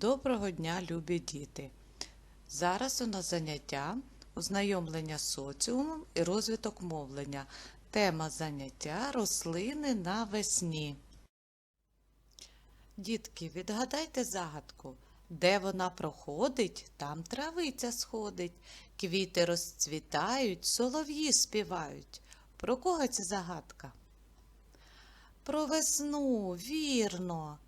Доброго дня, любі діти! Зараз у нас заняття ознайомлення з соціумом і розвиток мовлення. Тема заняття рослини навесні. Дітки, відгадайте загадку. Де вона проходить, там травиця сходить, квіти розцвітають, солов'ї співають. Про кого ця загадка? Про весну, вірно.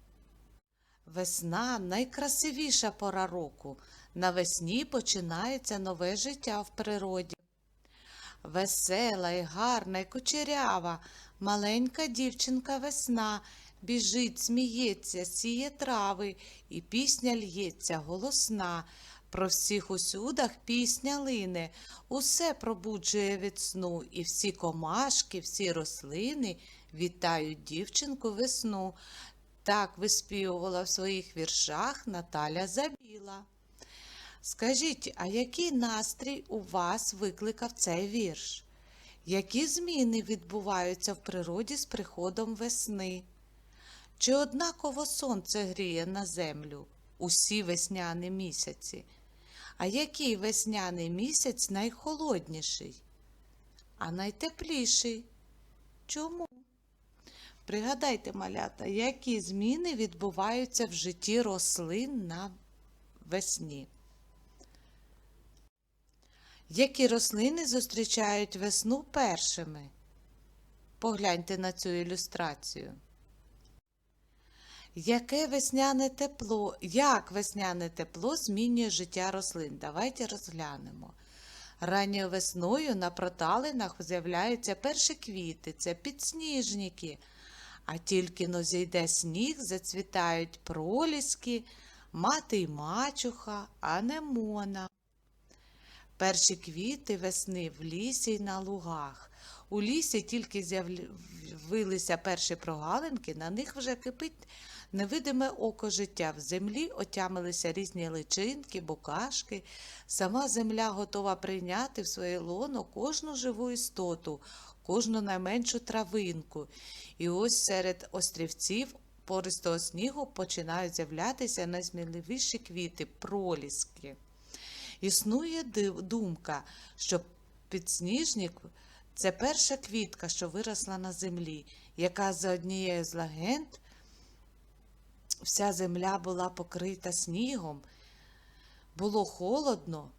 Весна найкрасивіша пора року. Навесні починається нове життя в природі. Весела і гарна і кучерява, маленька дівчинка весна біжить, сміється, сіє трави, і пісня л'ється голосна. Про всіх усюдах пісня лине, усе пробуджує від сну, і всі комашки, всі рослини вітають дівчинку весну. Так виспівувала в своїх віршах Наталя Забіла. Скажіть, а який настрій у вас викликав цей вірш? Які зміни відбуваються в природі з приходом весни? Чи однаково сонце гріє на землю усі весняні місяці? А який весняний місяць найхолодніший? А найтепліший? Чому? Пригадайте, малята, які зміни відбуваються в житті рослин на весні. Які рослини зустрічають весну першими? Погляньте на цю ілюстрацію. Яке весняне тепло, як весняне тепло змінює життя рослин? Давайте розглянемо. Ранньою весною на проталинах з'являються перші квіти, це підсніжники. А тільки но зійде сніг, зацвітають проліски, мати й мачуха, анемона. Перші квіти весни в лісі й на лугах. У лісі тільки з'явилися перші прогалинки, на них вже кипить невидиме око життя. В землі отямилися різні личинки, букашки. Сама земля готова прийняти в своє лоно кожну живу істоту, кожну найменшу травинку. І ось серед острівців пористого снігу починають з'являтися найсміливіші квіти, проліски. Існує думка, що підсніжник це перша квітка, що виросла на землі, яка за однією з легенд вся земля була покрита снігом. Було холодно,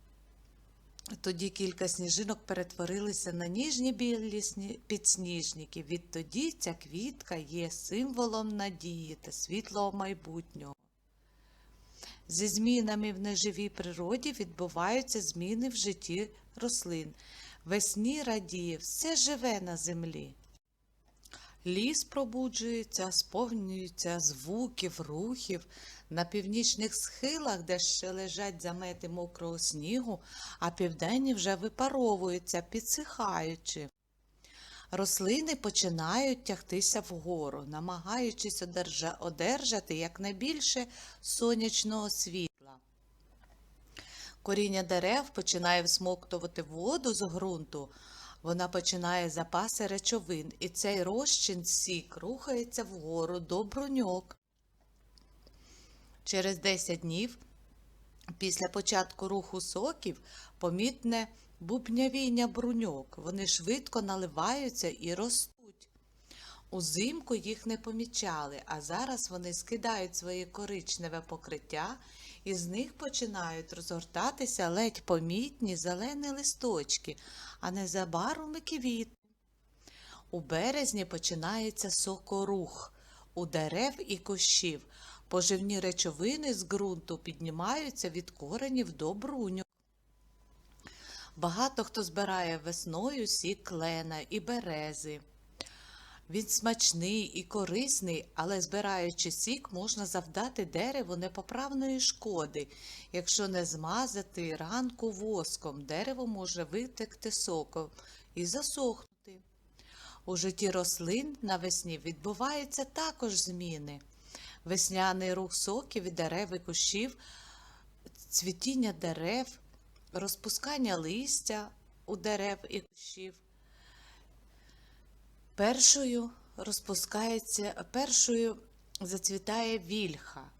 тоді кілька сніжинок перетворилися на ніжні білі підсніжники. Відтоді ця квітка є символом надії та світлого майбутнього. Зі змінами в неживій природі відбуваються зміни в житті рослин. Весні радіє, все живе на землі. Ліс пробуджується, сповнюється звуків, рухів. На північних схилах, де ще лежать замети мокрого снігу, а південні вже випаровуються, підсихаючи. Рослини починають тягтися вгору, намагаючись одержати якнайбільше сонячного світла. Коріння дерев починає всмоктувати воду з ґрунту, вона починає запаси речовин, і цей розчин сік рухається вгору до бруньок. Через 10 днів після початку руху соків помітне бубнявіння бруньок. Вони швидко наливаються і ростуть. Узимку їх не помічали, а зараз вони скидають своє коричневе покриття, і з них починають розгортатися ледь помітні зелені листочки, а незабаром і квіти. У березні починається сокорух у дерев і кущів. Поживні речовини з ґрунту піднімаються від коренів до бруньок. Багато хто збирає весною сік клена і берези. Він смачний і корисний, але збираючи сік, можна завдати дереву непоправної шкоди. Якщо не змазати ранку воском, дерево може витекти соком і засохнути. У житті рослин навесні відбуваються також зміни. Весняний рух соків від дерев і кущів, цвітіння дерев, розпускання листя у дерев і кущів. Першою розпускається, першою зацвітає вільха.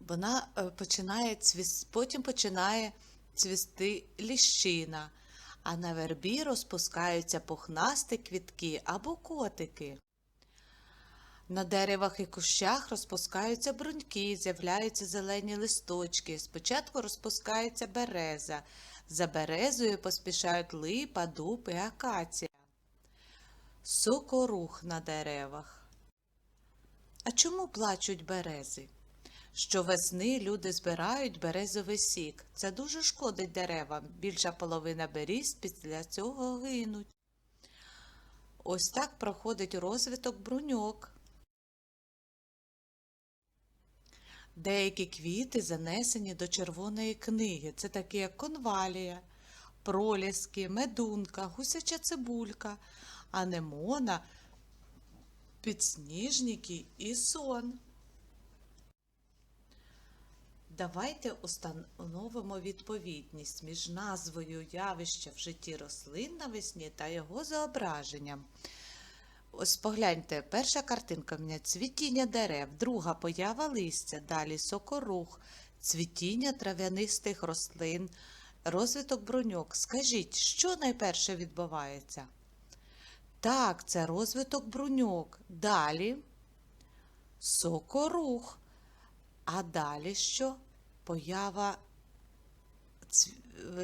Вона е, починає цвіс... потім починає цвісти ліщина, а на вербі розпускаються пухнасті квітки або котики. На деревах і кущах розпускаються бруньки, з'являються зелені листочки. Спочатку розпускається береза. За березою поспішають липа, дуб і акація. Сокорух на деревах. А чому плачуть берези? Щовесни люди збирають березовий сік. Це дуже шкодить деревам. Більша половина беріз після цього гинуть. Ось так проходить розвиток бруньок. Деякі квіти занесені до червоної книги. Це такі як конвалія, проліски, медунка, гусяча цибулька, анемона, підсніжники і сон. Давайте установимо відповідність між назвою явища в житті рослин навесні та його зображенням. Ось погляньте, перша картинка в мене цвітіння дерев, друга поява листя, далі сокорух, цвітіння трав'янистих рослин, розвиток бруньок. Скажіть, що найперше відбувається? Так, це розвиток бруньок. Далі сокорух. А далі що? Поява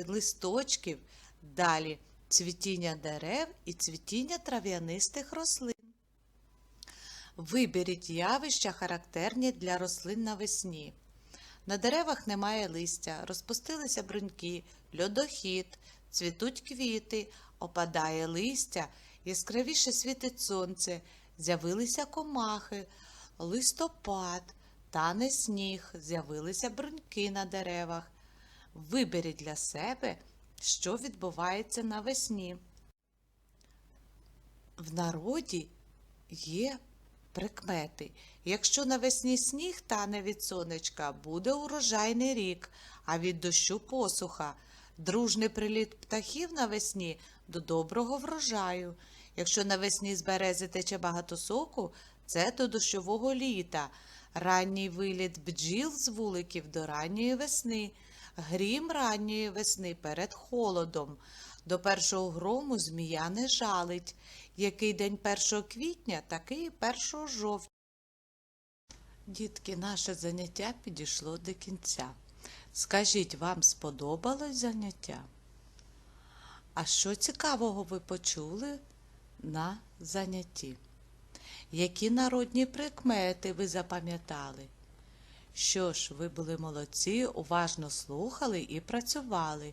листочків, далі цвітіння дерев і цвітіння трав'янистих рослин. Виберіть явища, характерні для рослин навесні. На деревах немає листя, розпустилися бруньки, льодохід, цвітуть квіти, опадає листя, яскравіше світить сонце, з'явилися комахи, листопад, тане сніг, з'явилися бруньки на деревах. Виберіть для себе, що відбувається навесні. В народі є прикмети. Якщо навесні сніг тане від сонечка, буде урожайний рік, а від дощу посуха. Дружний приліт птахів навесні до доброго врожаю. Якщо навесні з берези тече багато соку, це до дощового літа. Ранній виліт бджіл з вуликів до ранньої весни. Грім ранньої весни перед холодом. До першого грому змія не жалить. Який день 1 квітня, такий і 1 жовтня. Дітки, наше заняття підійшло до кінця. Скажіть, вам сподобалось заняття? А що цікавого ви почули на занятті? Які народні прикмети ви запам'ятали? Що ж, ви були молодці, уважно слухали і працювали.